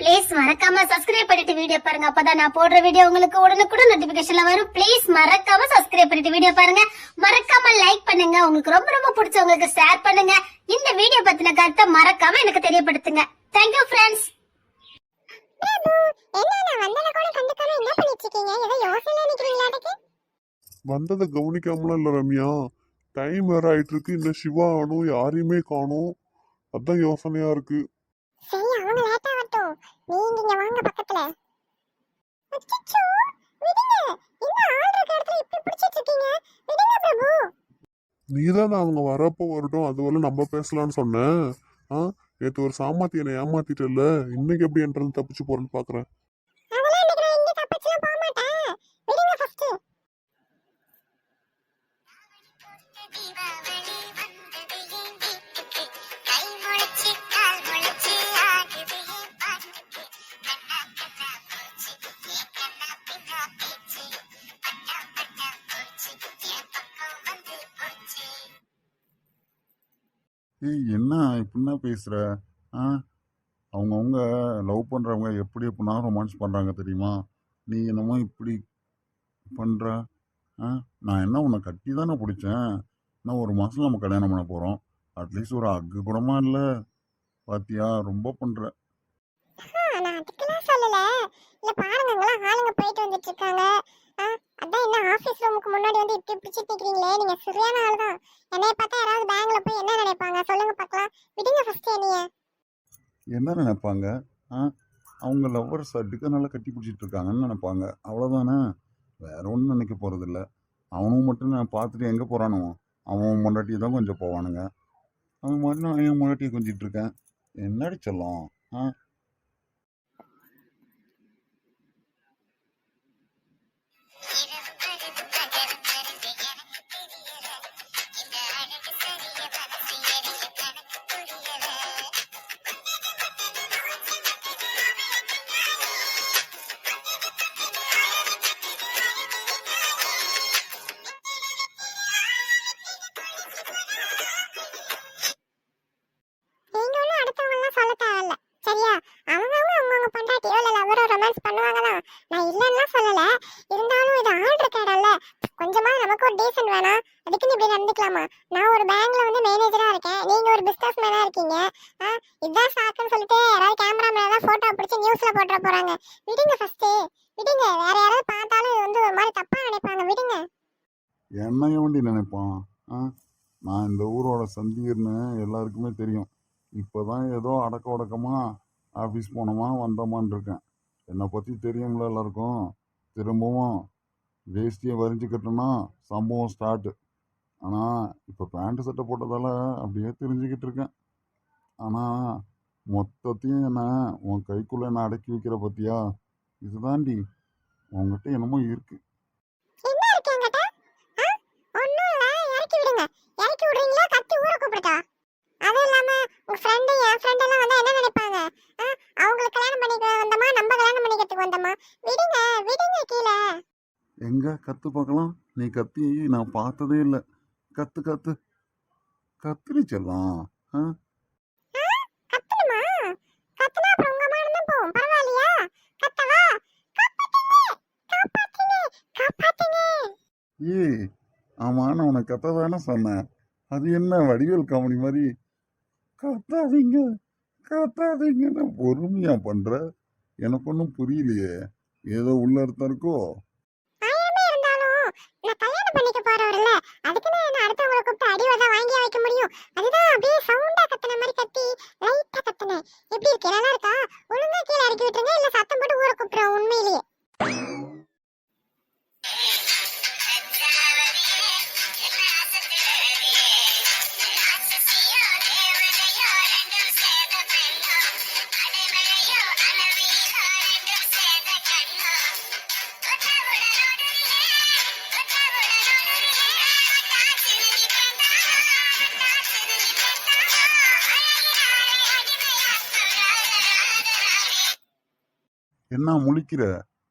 Please மறக்காம subscribe பண்ணிட்டு video பாருங்க. அப்பதான் நான் போடுற வீடியோ உங்களுக்கு உடனுக்குடன் நோட்டிபிகேஷன்ல வரும். ப்ளீஸ் மறக்காம சப்ஸ்கிரைப் பண்ணிட்டு வீடியோ பாருங்க. மறக்காம லைக் பண்ணுங்க. உங்களுக்கு ரொம்ப ரொம்ப பிடிச்சவங்களுக்கு ஷேர் பண்ணுங்க. இந்த வீடியோ பத்தின கருத்தை மறக்காம எனக்கு தெரியப்படுத்துங்க. தேங்க்யூ ஃப்ரெண்ட்ஸ் வந்தத கூட கண்டுக்காம என்ன பண்ணிட்டு இருக்கீங்க ஏதோ யோசனை நிக்கிறீங்களாட்டுக்கு வந்ததை கவனிக்காமலாம் இல்லை ரம்யா? டைம் வேற ஆயிட்டு இருக்கு இந்த சிவா ஆனும். யாரையுமே காணும். அதான் யோசனையா இருக்கு சரி அவங்க லேட்டா வரட்டும் நீங்க இங்க வாங்க பக்கத்துல அச்சச்சோ விடுங்க என்ன ஆள் இருக்க இடத்துல இப்படி பிடிச்சிட்டு இருக்கீங்க விடுங்க பிரபு நீதான் அவங்க வரப்போ வரட்டும். அதுவரை நம்ம பேசலாம்னு சொன்னேன். ஆ? நேற்று ஒரு சாமாத்தி என்னை ஏமாத்திட்டல இன்னைக்கு எப்படி என்றது தப்பிச்சு போறேன்னு பாக்குறேன். ஏய் என்ன? இப்படின்னா பேசுகிற ஆ? அவங்கவுங்க லவ் பண்ணுறவங்க எப்படி எப்படின்னா ரொமான்ஸ் பண்ணுறாங்க தெரியுமா? நீ என்னமோ இப்படி பண்ணுற ஆ? நான் என்ன உன்னை கட்டி தானே பிடிச்சேன்? இன்னும் ஒரு மாதம் நம்ம கல்யாணம் பண்ண போகிறோம் அட்லீஸ்ட் ஒரு அக்கு கூடமா இல்லை? பாத்தியா? ரொம்ப பண்ணுற நான் அதுக்கெல்லாம் சொல்லலை. இல்லை பாருங்க ஆளுங்க போயிட்டு வந்துட்டு இருக்காங்க. என்ன ஆஃபீஸ் ரூமுக்கு முன்னாடி வந்து இப்படி பிடிச்சிட்டு நிக்கிறீங்களே நீங்க சரியான ஆள் தான் என்னைய பார்த்தா யாராவது பேங்க்ல போய் என்ன நினைப்பாங்க? சொல்லுங்க பார்க்கலாம். விடுங்க ஃபர்ஸ்ட் என்னைய. என்ன நினைப்பாங்க? ஆ அவங்க லவ்வர்ஸ் அடுக்கனால கட்டி பிடிச்சிட்டு இருக்காங்கன்னு நினைப்பாங்க. அவ்வளோதானே வேற ஒன்றும் நினைக்க போகிறதில்ல அவனும் மட்டும் நான் பார்த்துட்டு எங்கே போகிறானோ அவன் முன்னாட்டியை தான் கொஞ்சம் போவானுங்க. அவன் மாதிரி நான் என் முன்னாட்டியை கொஞ்சிட்டு இருக்கேன். என்னடி சொல்லும்? ஆ இல்லைன்னா சொல்லல. இருந்தாலும் இது ஆர்டர் கேடல்ல கொஞ்சமா நமக்கு ஒரு டீசன்ட் வேணாம் அதுக்குன்னு இப்படி நடந்துக்கலாமா? நான் ஒரு பேங்க்ல வந்து மேனேஜரா இருக்கேன். நீங்க ஒரு பிசினஸ் மேனா இருக்கீங்க. ஆ, சாக்குன்னு சொல்லிட்டு யாராவது கேமரா மேனா போட்டோ பிடிச்சி நியூஸ்ல போட்டுற போறாங்க. விடுங்க ஃபர்ஸ்ட் விடுங்க. வேற யாராவது பார்த்தாலும் இது வந்து ஒரு மாதிரி தப்பா நினைப்பாங்க. விடுங்க. என்ன வண்டி நினைப்பான்? ஆ நான் இந்த ஊரோட சந்தீர்னு எல்லாருக்குமே தெரியும். இப்போ தான் ஏதோ அடக்க ஒடக்கமாக ஆஃபீஸ் போனோமா வந்தோமான்னு இருக்கேன். என்னை பற்றி தெரியும்ல எல்லாருக்கும். திரும்பவும் வேஷ்டியை வரிஞ்சு கட்டணும்னா சம்பவம் ஸ்டார்ட்டு ஆனால் இப்போ பேண்ட் சட்டை போட்டதால் அப்படியே தெரிஞ்சுக்கிட்டு இருக்கேன். ஆனால் மொத்தத்தையும் என்ன உன் கைக்குள்ளே என்ன அடக்கி வைக்கிற பற்றியா இதுதாண்டி உங்ககிட்ட என்னமோ இருக்குது என்ன இருக்கு அதுவும் இல்லாம உங்க ஃப்ரெண்டு என் ஃப்ரெண்ட் எல்லாம் வந்தா என்ன நினைப்பாங்க? ஆ? அவங்களுக்கு கல்யாணம் பண்ணிக்க வந்தோமா? நம்ம கல்யாணம் பண்ணிக்கிறதுக்கு வந்தோமா? விடுங்க விடுங்க கீழே. எங்க? கத்து பார்க்கலாம். நீ கத்தி நான் பார்த்ததே இல்லை. கத்து கத்து. கத்துரி செல்லம் ஆ? கத்தணுமா? கத்துனா அப்புறம் உங்க மானம் தான் போகும். பரவாயில்லையா? கத்தவா? காப்பாத்துங்க காப்பாத்துங்க ஏய் ஆமா நான் உனக்கு கத்த தானே சொன்னேன். அது என்ன வடிவேல் காமெடி மாதிரி? கத்தாதீங்க. கத்தாதீங்கன்னு பொறுமையா பண்ற? எனக்கு ஒன்றும் புரியலையே. ஏதோ உள்ள இருக்கோ? என்ன முழிக்கிற?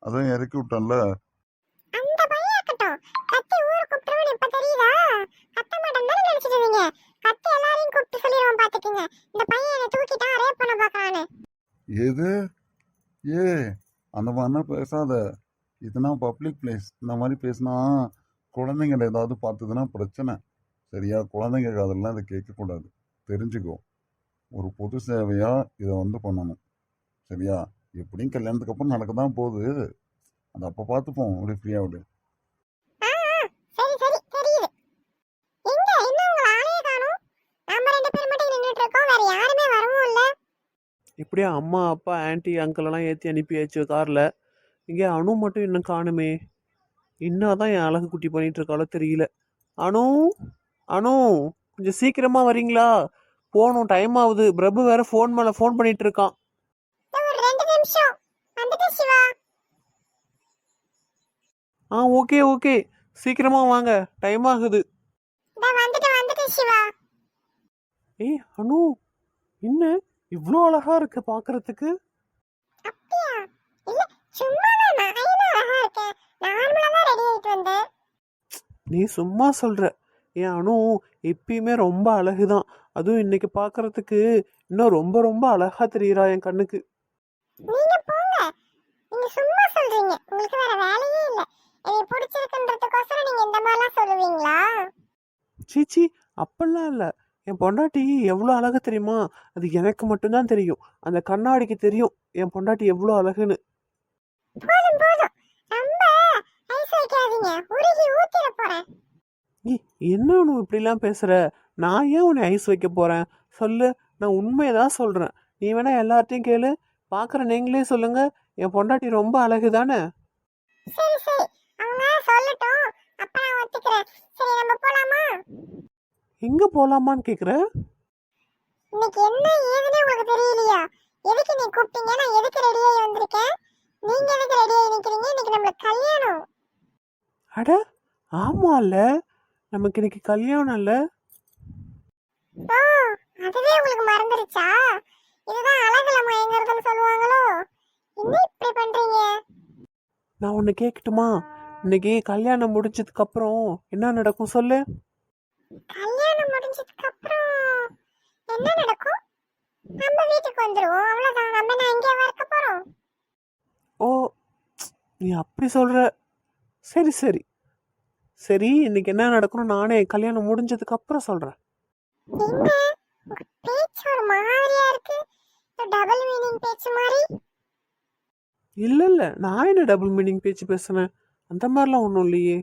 அதான் இறக்கி விட்டேன்ல. அந்த பையன் இருக்கட்டும். கத்தி ஊர கூப்பிட்டுருவன் இப்ப தெரியுதா? கத்த மாட்டேன் தானே நினைச்சிட்டு இருந்தீங்க? கத்தி எல்லாரையும் கூப்பிட்டு சொல்லிடுவோம் பாத்துக்கீங்க. இந்த பையன் என்னை தூக்கிட்டான் ரேப் பண்ண பாக்குறான்னு எது? ஏ அந்த மாதிரிலாம் பேசாத. இதுனா பப்ளிக் பிளேஸ் இந்த மாதிரி பேசினா குழந்தைங்கள ஏதாவது பார்த்ததுன்னா பிரச்சனை. சரியா? குழந்தைங்க காதெல்லாம் இதை கேட்கக்கூடாது. தெரிஞ்சுக்கோ. ஒரு பொது சேவையா இதை வந்து பண்ணணும். சரியா? எப்படியும் கல்யாணத்துக்கு அப்புறம் நடக்க தான் போகுது. அதை அப்போ பார்த்துப்போம் அப்படியே ஃப்ரீயாக விடு. ஆ ஆ, சரி சரி தெரியுது. எங்க? இன்னும் உங்களை ஆளையே காணோம்? நம்ம ரெண்டு பேர் மட்டும் நின்றுட்டு இருக்கோம். வேற யாருமே வரவும் இல்ல. இப்படியே அம்மா அப்பா ஆன்ட்டி அங்கிள் எல்லாம் ஏற்றி அனுப்பியாச்சு காரில்? இங்கே அணு மட்டும் இன்னும் காணுமே. இன்னும் தான் என் அழகு குட்டி பண்ணிட்டு இருக்காளோ தெரியல. அணு அணு கொஞ்சம் சீக்கிரமா வரீங்களா? போகணும் டைம் ஆகுது. பிரபு வேற ஃபோன் மேலே ஃபோன் பண்ணிட்டு இருக்கான். நிமிஷம். வந்துட்டு சிவா. ஆ ஓகே ஓகே. சீக்கிரமா வாங்க. டைம் ஆகுது. இதோ வந்துட்டு வந்துட்டு சிவா. ஏய் அனு என்ன? இவ்வளோ அழகா இருக்கு பார்க்கறதுக்கு அப்படியா? இல்ல சும்மா தான் நான் என்ன அழகா இருக்கேன். நார்மலா தான் ரெடி ஆயிட்டு வந்தேன். நீ சும்மா சொல்ற. என் அனு எப்பயுமே ரொம்ப அழகுதான். அதுவும் இன்னைக்கு பார்க்கறதுக்கு இன்னும் ரொம்ப ரொம்ப அழகா தெரியுறா என் கண்ணுக்கு. நீங்க போங்க. நீங்க சும்மா சொல்றீங்க. உங்களுக்கு வேற வேலையே இல்ல. என்னை பிடிச்சிருக்குன்றதுக்கோசரம் நீங்க இந்த மாதிரிலாம் சொல்லுவீங்களா? சீச்சி அப்பெல்லாம் இல்லை. என் பொண்டாட்டி எவ்வளோ அழகு தெரியுமா? அது எனக்கு மட்டும்தான் தெரியும். அந்த கண்ணாடிக்கு தெரியும் என் பொண்டாட்டி எவ்வளோ அழகுன்னு. போதும் போதும். ரொம்ப ஐஸ் வைக்காதீங்க. உருகி ஊத்திர போறேன். நீ என்ன உனக்கு இப்படிலாம் பேசுற? நான் ஏன் உன்னை ஐஸ் வைக்க போறேன்? சொல்லு. நான் உண்மையை தான் சொல்றேன். நீ வேணா எல்லார்ட்டையும் கேளு. பார்க்குற நீங்களே சொல்லுங்க. என் பொண்டாட்டி ரொம்ப அழகு தானே? எங்க போலாமான்னு கேக்குற? இன்னைக்கு என்ன ஏதுன்னு உங்களுக்கு தெரியலையா? எதுக்கு நீ கூப்பிட்டீங்க? நான் எதுக்கு ரெடியாகி வந்திருக்கேன்? நீங்க எதுக்கு ரெடியாகி நிக்கிறீங்க? இன்னைக்கு நம்மளுக்கு கல்யாணம். அட ஆமால்ல நமக்கு இன்னைக்கு கல்யாணம் இல்ல. ஓ அதுவே உங்களுக்கு மறந்துருச்சா? இதுதான் அழகுல மயங்குறதுன்னு சொல்லுவாங்களோ? என்ன இப்படி பண்றீங்க? நான் ஒன்று கேட்கட்டுமா இன்னைக்கு கல்யாணம் முடிஞ்சதுக்கு அப்புறம் என்ன நடக்கும் சொல்லு. கல்யாணம் முடிஞ்சதுக்கு அப்புறம் என்ன நடக்கும்? நம்ம வீட்டுக்கு வந்துருவோம். அவ்வளவுதான். நம்ம என்ன இங்கே இருக்க போறோம். ஓ நீ அப்படி சொல்ற. சரி சரி. சரி இன்னைக்கு என்ன நடக்கணும் நானே கல்யாணம் முடிஞ்சதுக்கு அப்புறம் சொல்றேன். என்ன? உங்க பேச்சு ஒரு மாதிரியா இருக்கு. டபுள் மீனிங் பேச்சு மாதிரி. இல்ல இல்ல. நான் என்ன டபுள் மீனிங் பேச்சு பேசுனேன் அந்த மாதிரிலாம் ஒன்றும் இல்லையே.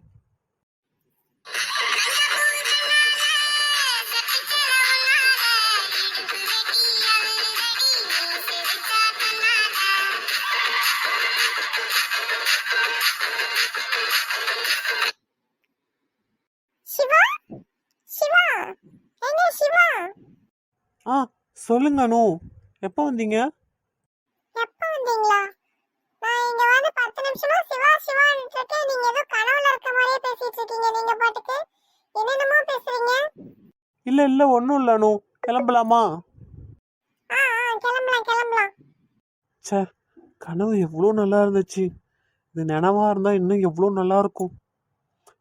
ஆ சொல்லுங்க அனு. எப்போ வந்தீங்க? எப்ப வந்தீங்களா? நான் இங்க வந்து பத்து நிமிஷமா சிவா சிவான்னு இருக்கேன் நீங்க ஏதோ கனவுல இருக்க மாதிரியே பேசிட்டு இருக்கீங்க நீங்க பாட்டுக்கு. என்னென்னமோ பேசுறீங்க? இல்ல இல்ல ஒன்றும் இல்லை அனு. கிளம்பலாமா? ஆ ஆ கிளம்பலாம் கிளம்பலாம். ச்சே கனவு எவ்வளோ நல்லா இருந்துச்சு. இது நினைவா இருந்தா இன்னும் எவ்வளோ நல்லா இருக்கும்.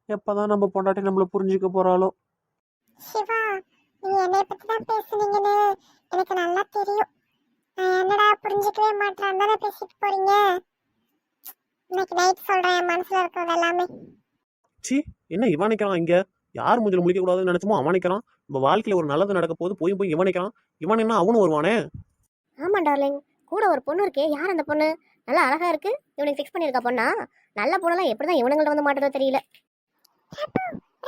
எப்பதான் நம்ம பொண்டாட்டி நம்மள புரிஞ்சுக்க போறாளோ. சிவா நீங்க என்னை பத்தி தான் பேசுனீங்கன்னு எனக்கு நல்லா தெரியும். நான் என்னடா புரிஞ்சுக்கவே மாட்டேன். தானே பேசிட்டு போறீங்க? இன்னைக்கு நைட் சொல்றேன் என் மனசுல இருக்கிறது எல்லாமே. சி என்ன இவன் நிற்கிறான் இங்க? யார் மூஞ்சில முழிக்க கூடாதுன்னு நினைச்சோமோ அவன் நம்ம வாழ்க்கையில ஒரு நல்லது நடக்க போது போய் போய் இவன் நிற்கிறான் இவன் என்ன அவனும் வருவானே? ஆமா டார்லிங் கூட ஒரு பொண்ணு இருக்கே. யார் அந்த பொண்ணு? நல்லா அழகா இருக்கு. இவனுக்கு ஃபிக்ஸ் பண்ணியிருக்கா பொண்ணா? நல்ல பொண்ணெல்லாம் எப்படிதான் இவனுங்கள்ட்ட வந்து மாட்டதோ தெரியல.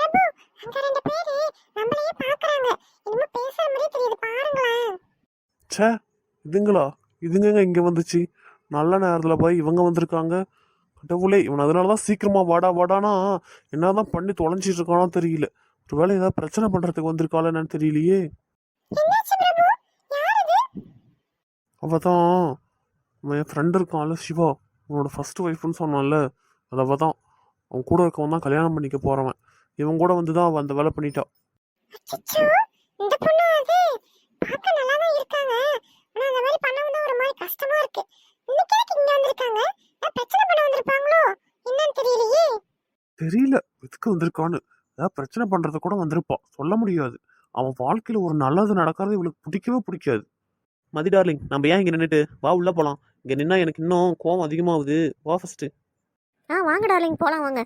பிரபு அங்க ரெண்டு பேரு நம்மளையே பாக்குறாங்க. என்னமோ பேசுற மாதிரி தெரியுது பாருங்களேன். ச்சே இதுங்களா? இதுங்கங்க இங்க வந்துச்சு. நல்ல நேரத்துல போய் இவங்க வந்திருக்காங்க. கடவுளே இவன் அதனாலதான் சீக்கிரமா வாடா வாடானா என்னதான் பண்ணி தொலைஞ்சிட்டு இருக்கானோ தெரியல. ஒருவேளை ஏதாவது பிரச்சனை பண்றதுக்கு வந்திருக்காளா என்னன்னு தெரியலையே. என்னாச்சு பிரபு? யார் இது அவ தான் அவன் என் ஃப்ரெண்ட் இருக்கான்ல சிவா. உன்னோட ஃபர்ஸ்ட் ஒய்ஃப்னு சொன்னான்ல. அது அவ தான் அவன் கூட இருக்கவன் தான் கல்யாணம் பண்ணிக்க போறவன். இவன் கூட வந்து தான் அந்த வேலை பண்ணிட்டா அச்சச்சோ இந்த பொண்ணு அது பார்க்க நல்லா தான் இருக்காங்க. ஆனா அந்த மாதிரி பண்ணவும் தான் ஒரு மாதிரி கஷ்டமா இருக்கு. இன்னைக்கு எதுக்கு இங்க வந்திருக்காங்க? பிரச்சனை பண்ண வந்திருப்பாங்களோ? என்னன்னு தெரியலையே. தெரியல எதுக்கு வந்திருக்கான்னு. ஏதாவது பிரச்சனை பண்றது கூட வந்திருப்பா. சொல்ல முடியாது. அவன் வாழ்க்கையில ஒரு நல்லது நடக்கிறது இவளுக்கு பிடிக்கவே பிடிக்காது. மதி டார்லிங் நம்ம ஏன் இங்க நின்றுட்டு வா உள்ள போலாம். இங்கே நின்னா எனக்கு இன்னும் கோவம் அதிகமாகுது. வா ஃபஸ்ட்டு ஆ வாங்க டார்லிங் போகலாம் வாங்க.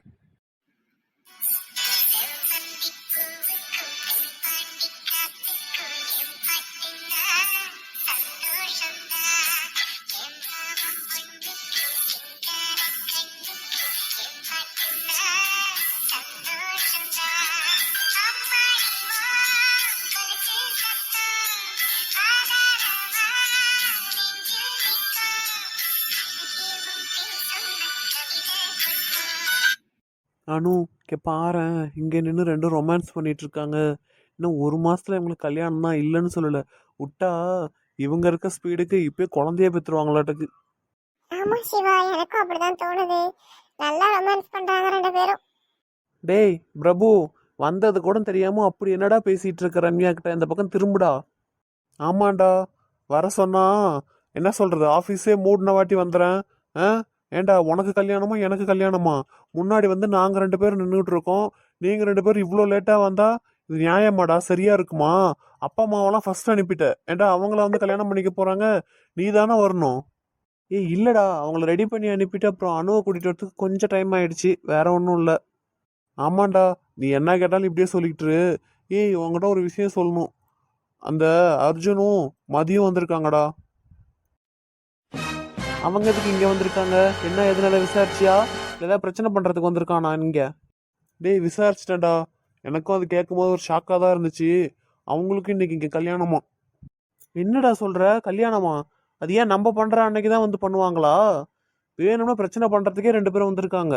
அனு இங்கே பாரேன் இங்கே நின்று ரெண்டும் ரொமான்ஸ் பண்ணிட்டு இருக்காங்க இன்னும் ஒரு மாசத்துல இவங்களுக்கு கல்யாணம் தான் இல்லைன்னு சொல்லலை. விட்டா இவங்க இருக்க ஸ்பீடுக்கு இப்பயே குழந்தைய பெற்றுருவாங்களாட்டுக்கு ஆமா சிவா எனக்கும் அப்படிதான் தோணுது. நல்லா ரொமான்ஸ் பண்றாங்க ரெண்டு பேரும். டேய் பிரபு வந்தது கூட தெரியாம அப்படி என்னடா பேசிட்டு இருக்க ரம்யா கிட்ட? இந்த பக்கம் திரும்புடா. ஆமாண்டா வர சொன்னா என்ன சொல்றது ஆஃபீஸே மூடின வாட்டி வந்துடுறேன் ஆ? ஏண்டா உனக்கு கல்யாணமா எனக்கு கல்யாணமா? முன்னாடி வந்து நாங்கள் ரெண்டு பேரும் நின்றுட்டு இருக்கோம் நீங்கள் ரெண்டு பேரும் இவ்வளோ லேட்டாக வந்தா இது நியாயமாடா? சரியா இருக்குமா? அப்பா அம்மாவெல்லாம் ஃபர்ஸ்ட் அனுப்பிட்ட ஏண்டா அவங்கள வந்து கல்யாணம் பண்ணிக்க போகிறாங்க நீ தானே வரணும். ஏய் இல்லைடா. அவங்கள ரெடி பண்ணி அனுப்பிட்டு அப்புறம் அணுவை கூட்டிட்டு வரதுக்கு கொஞ்சம் டைம் ஆயிடுச்சு. வேற ஒன்றும் இல்லை. ஆமாண்டா. நீ என்ன கேட்டாலும் இப்படியே சொல்லிக்கிட்டு ஏய் உங்ககிட்ட ஒரு விஷயம் சொல்லணும். அந்த அர்ஜுனும் மதியம் வந்திருக்காங்கடா. அவங்க எதுக்கு இங்கே வந்திருக்காங்க? என்ன எதனால விசாரிச்சியா? இல்லை ஏதாவது பிரச்சனை பண்ணுறதுக்கு வந்திருக்கானா இங்கே? டேய் விசாரிச்சிட்டேன்டா. எனக்கும் அது கேட்கும்போது ஒரு ஷாக்காக தான் இருந்துச்சு. அவங்களுக்கும் இன்னைக்கு இங்கே கல்யாணமா? என்னடா சொல்கிற கல்யாணமா? அது ஏன் நம்ம பண்ணுற அன்னைக்கு தான் வந்து பண்ணுவாங்களா? வேணும்னா பிரச்சனை பண்ணுறதுக்கே ரெண்டு பேரும் வந்திருக்காங்க.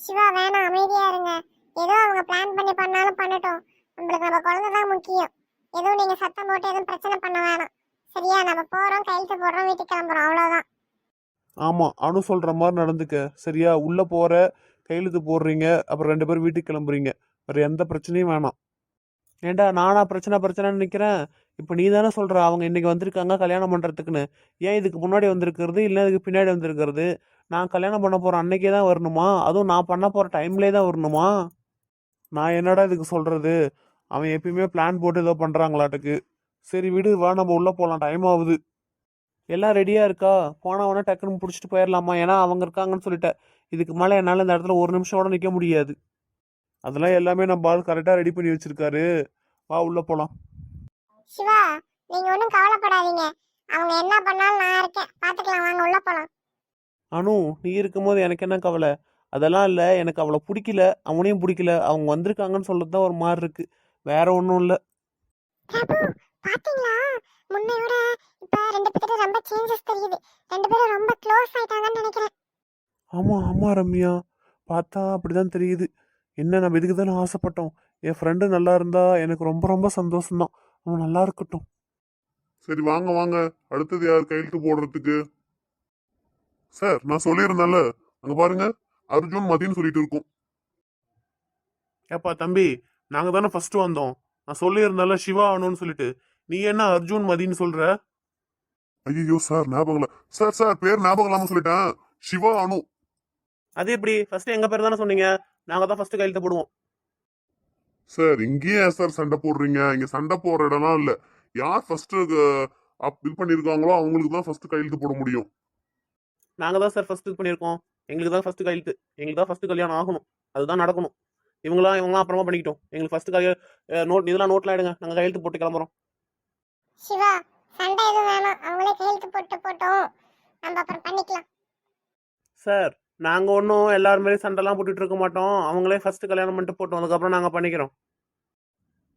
சிவா வேணாம் அமைதியா இருங்க. ஏதோ அவங்க பிளான் பண்ணி பண்ணாலும் பண்ணட்டும். நம்மளுக்கு நம்ம குழந்தை தான் முக்கியம். எதுவும் நீங்க சத்தம் போட்டு எதுவும் பிரச்சனை பண்ண வேணாம். சரியா நம்ம போறோம் கையெழுத்து போடுறோம் வீட்டுக்கு கிளம்புறோம் அவ்வளவுதான். ஆமாம் அனு சொல்கிற மாதிரி நடந்துக்க. சரியா உள்ளே போகிற கையெழுத்து போடுறீங்க அப்புறம் ரெண்டு பேரும் வீட்டுக்கு கிளம்புறீங்க. வேறு எந்த பிரச்சனையும் வேணாம். ஏண்டா நானா பிரச்சனை பிரச்சனைன்னு நிற்கிறேன் இப்போ நீ தானே சொல்கிற அவங்க இன்னைக்கு வந்திருக்காங்க கல்யாணம் பண்ணுறதுக்குன்னு ஏன் இதுக்கு முன்னாடி வந்திருக்கிறது இல்லை இதுக்கு பின்னாடி வந்திருக்கிறது? நான் கல்யாணம் பண்ண போகிற அன்னைக்கே தான் வரணுமா? அதுவும் நான் பண்ண போகிற டைம்லேயே தான் வரணுமா? நான் என்னடா இதுக்கு சொல்கிறது அவன் எப்பயுமே பிளான் போட்டு ஏதோ பண்ணுறாங்களாட்டுக்கு சரி விடு வா நம்ம உள்ளே போகலாம் டைம் ஆகுது. எல்லாம் ரெடியாக இருக்கா? போனா உடனே டக்குன்னு பிடிச்சிட்டு போயிடலாமா ஏன்னா அவங்க இருக்காங்கன்னு சொல்லிட்டேன் இதுக்கு மேலே என்னால் இந்த இடத்துல ஒரு நிமிஷம் கூட நிற்க முடியாது. அதெல்லாம் எல்லாமே நம்ம ஆள் கரெக்டாக ரெடி பண்ணி வச்சிருக்காரு. வா உள்ளே போகலாம் சிவா நீங்க ஒன்றும் கவலைப்படாதீங்க. அவங்க என்ன பண்ணாலும் நான் இருக்கேன். பாத்துக்கலாம் வாங்க உள்ள போலாம். அனு நீ இருக்கும்போது எனக்கு என்ன கவலை? அதெல்லாம் இல்லை எனக்கு அவளை பிடிக்கல. அவனையும் பிடிக்கல. அவங்க வந்திருக்காங்கன்னு சொல்றது தான் ஒரு மாதிரி இருக்கு வேற ஒன்றும் இல்லை. பாத்தீங்களா? முன்னையோட இப்ப ரெண்டு பேரும் ரொம்ப சேஞ்சஸ் தெரியுது. ரெண்டு பேரும் ரொம்ப க்ளோஸ் ஆயிட்டாங்கன்னு நினைக்கிறேன். ஆமாம் ஆமாம் ரம்யா. பார்த்தா அப்படிதான் தெரியுது. என்ன நம்ம இதுக்கு தானே ஆசைப்பட்டோம்? என் ஃப்ரெண்டு நல்லா இருந்தா எனக்கு ரொம்ப ரொம்ப சந்தோஷம்தான். அவன் நல்லா இருக்கட்டும். சரி வாங்க வாங்க. அடுத்தது யார் கையெழுத்து போடுறதுக்கு? சார் நான் சொல்லியிருந்தேன்ல. அங்க பாருங்க. அர்ஜுன் மதின்னு சொல்லிட்டு இருக்கோம். ஏப்பா தம்பி நாங்கள் தானே ஃபர்ஸ்ட் வந்தோம். நான் சொல்லியிருந்தேன்ல சிவா ஆகணும்னு சொல்லிட்டு. நீ என்ன அர்ஜுன் மதின்னு சொல்ற? ஐயோ சார் ஞாபகம் இல்ல. சார் சார் பேர் ஞாபகம் இல்லாம சொல்லிட்டேன். சிவா அனு. அது எப்படி? ஃபர்ஸ்ட் எங்க பேர் தானே சொன்னீங்க? நாங்கள் தான் ஃபர்ஸ்ட் கையெழுத்து போடுவோம். சார் இங்கேயே ஏன் சார் சண்டை போடுறீங்க? இங்க சண்டை போடுற இடம்லாம் இல்ல. யார் ஃபர்ஸ்ட் இது பண்ணிருக்காங்களோ அவங்களுக்கு தான் ஃபர்ஸ்ட் கையெழுத்து போட முடியும். நாங்கள் தான் சார் ஃபர்ஸ்ட் இது பண்ணியிருக்கோம் எங்களுக்கு தான் ஃபர்ஸ்ட் கையெழுத்து. எங்களுக்கு தான் ஃபர்ஸ்ட் கல்யாணம் ஆகணும். அதுதான் நடக்கணும். இவங்களாம் இவங்களாம் அப்புறமா பண்ணிக்கிட்டோம். எங்களுக்கு ஃபர்ஸ்ட் கல்யாணம் நோட் இதெல்லாம் நோட்லாம் எடுங்க. நாங்கள் கையெழுத்து போட்டு கிளம்புறோம். சிவா சண்டை எதுவும் வேணாம். அவங்களே கையெழுத்து போட்டு போட்டோம். நம்ம அப்புறம் பண்ணிக்கலாம். சார் நாங்கள் ஒன்றும் எல்லாரும் மாதிரி சண்டைலாம் போட்டுட்டு இருக்க மாட்டோம். அவங்களே ஃபர்ஸ்ட் கல்யாணம் பண்ணிட்டு போட்டோம். அதுக்கப்புறம் நாங்கள் பண்ணிக்கிறோம்.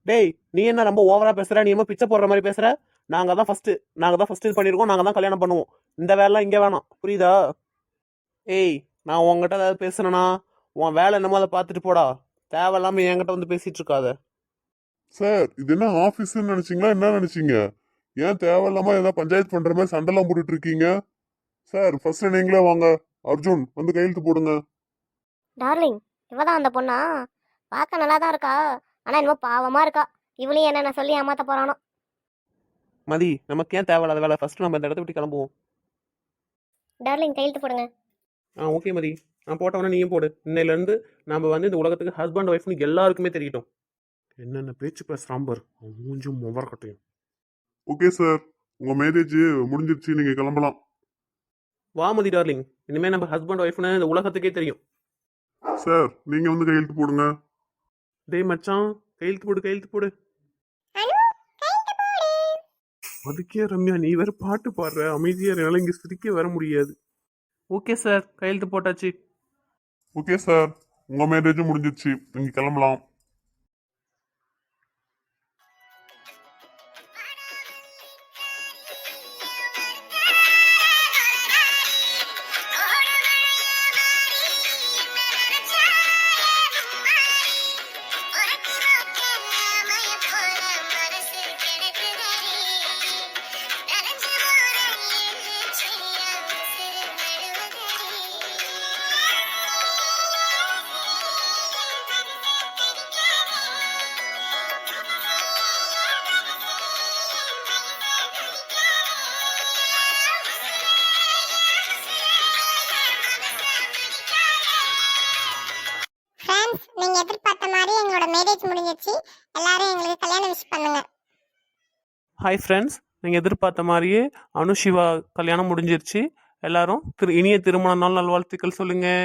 டேய் நீ என்ன ரொம்ப ஓவரா பேசுற? நீ என்ன பிச்சை போடுற மாதிரி பேசுற? நாங்க தான் ஃபர்ஸ்ட் நாங்க தான் ஃபர்ஸ்ட் இது பண்ணிருக்கோம். நாங்க தான் கல்யாணம் பண்ணுவோம். இந்த வேலை இங்க வேணாம். புரியுதா? ஏய் நான் உன்கிட்ட ஏதாவது பேசுறேனா? உன் வேலை என்னமோ அதை பார்த்துட்டு போடா. தேவையில்லாம என்கிட்ட வந்து பேசிட்டு இருக்காத. சார் இது என்ன ஆபீஸ்ன்னு நினைச்சீங்களா? என்ன நினைச்சீங்க? ஏன் தேவையில்லாம ஏதாவது பஞ்சாயத்து பண்ற மாதிரி சண்டைலாம் போட்டுட்டு இருக்கீங்க சார் ஃபர்ஸ்ட் நீங்களே வாங்க. அர்ஜுன் வந்து கையெழுத்து போடுங்க. டார்லிங் இவ தான் அந்த பொண்ணா? பார்க்க நல்லா தான் இருக்கா? ஆனால் என்னமோ பாவமாக இருக்கா? இவளையும் என்னென்ன சொல்லி ஏமாத்த போறானோ. மதி நமக்கு ஏன் தேவையில்லாத வேலை? ஃபர்ஸ்ட் நம்ம இந்த இடத்த விட்டு கிளம்புவோம். டார்லிங் கையெழுத்து போடுங்க. ஆ ஓகே மதி. நான் போட்டவொடனே நீயும் போடு. இன்னையிலேருந்து நம்ம வந்து இந்த உலகத்துக்கு ஹஸ்பண்ட் ஒய்ஃப்னு எல்லாருக்குமே தெரியட்டும் என்னென்ன பேச்சு பேசுகிறான் பாரு அவன் மூஞ்சும் முவரக்கட்டையும் ஓகே சார் உங்க மேரேஜ் முடிஞ்சிருச்சு. நீங்க கிளம்பலாம். வாமதி டார்லிங் இனிமே நம்ம ஹஸ்பண்ட் ஒய்ஃப்னு இந்த உலகத்துக்கே தெரியும். சார் நீங்க வந்து கையெழுத்து போடுங்க. டேய் மச்சான். கையெழுத்து போடு கையெழுத்து போடு. அனு கைட்டு போடு. அதுக்கே ரம்யா நீ வேற பாட்டு பாடுற. அமைதியா என்னால இங்க சிரிக்க வர முடியாது. ஓகே சார் கையெழுத்து போட்டாச்சு. ஓகே சார் உங்க மேரேஜும் முடிஞ்சிருச்சு. நீங்க கிளம்பலாம். ஹாய் ஃப்ரெண்ட்ஸ் நீங்கள் எதிர்பார்த்த மாதிரியே அனுஷிவா கல்யாணம் முடிஞ்சிருச்சு. எல்லாரும் திரு இனிய திருமண நாள் நல்வாழ்த்துக்கள் சொல்லுங்கள்